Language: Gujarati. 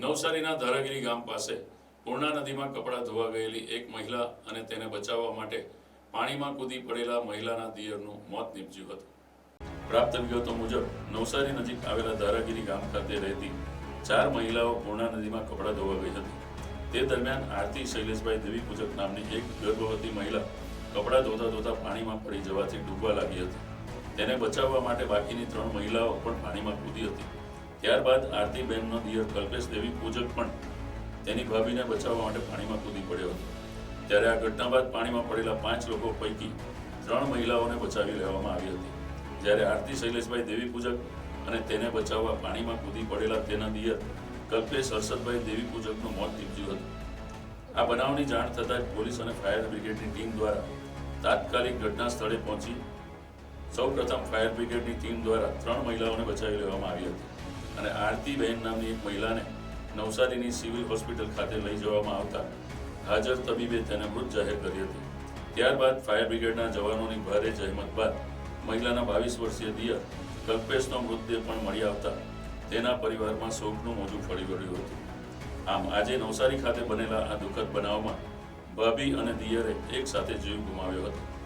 નવસારીના ધારાગીરી ગામ પાસે પૂર્ણા નદીમાં કપડાં ધોવા ગયેલી એક મહિલા અને તેને બચાવવા માટે પાણીમાં કૂદી પડેલા મહિલાના દિયરનું મોત નીપજ્યું હતું. પ્રાપ્ત વિગતો મુજબ, નવસારી નજીક આવેલા ધારાગીરી ગામ ખાતે રહેતી ચાર મહિલાઓ પૂર્ણા નદીમાં કપડાં ધોવા ગઈ હતી. તે દરમિયાન આરતી શૈલેષભાઈ દેવી પૂજક નામની એક ગર્ભવતી મહિલા કપડાં ધોતા ધોતા પાણીમાં પડી જવાથી ડૂબવા લાગી હતી. તેને બચાવવા માટે બાકીની ત્રણ મહિલાઓ પણ પાણીમાં કૂદી હતી. ત્યારબાદ આરતીબેનનો દિયર કલ્પેશ દેવી પૂજક પણ તેની ભાભીને બચાવવા માટે પાણીમાં કૂદી પડ્યો હતો. ત્યારે આ ઘટના બાદ પાણીમાં પડેલા પાંચ લોકો પૈકી ત્રણ મહિલાઓને બચાવી લેવામાં આવી હતી. જ્યારે આરતી શૈલેષભાઈ દેવી પૂજક અને તેને બચાવવા પાણીમાં કૂદી પડેલા તેના દિયર કલ્પેશ હર્ષદભાઈ દેવી પૂજકનું મોત નીપજ્યું હતું. આ બનાવની જાણ થતાં જ પોલીસ અને ફાયર બ્રિગેડની ટીમ દ્વારા તાત્કાલિક ઘટના સ્થળે પહોંચી સૌપ્રથમ ફાયર બ્રિગેડની ટીમ દ્વારા ત્રણ મહિલાઓને બચાવી લેવામાં આવી હતી. અને આરતીબહેન નામની એક મહિલાને નવસારીની સિવિલ હોસ્પિટલ ખાતે લઈ જવામાં આવતા હાજર તબીબે તેને મૃત જાહેર કરી હતી. ત્યારબાદ ફાયર બ્રિગેડના જવાનોની ભારે જહેમત બાદ મહિલાના બાવીસ વર્ષીય દિયર કલ્પેશનો મૃતદેહ પણ મળી આવતા તેના પરિવારમાં શોકનું મોજું ફળી વળ્યું હતું. આમ આજે નવસારી ખાતે બનેલા આ દુઃખદ બનાવમાં ભાભી અને દિયરે એક સાથે જીવ ગુમાવ્યો હતો.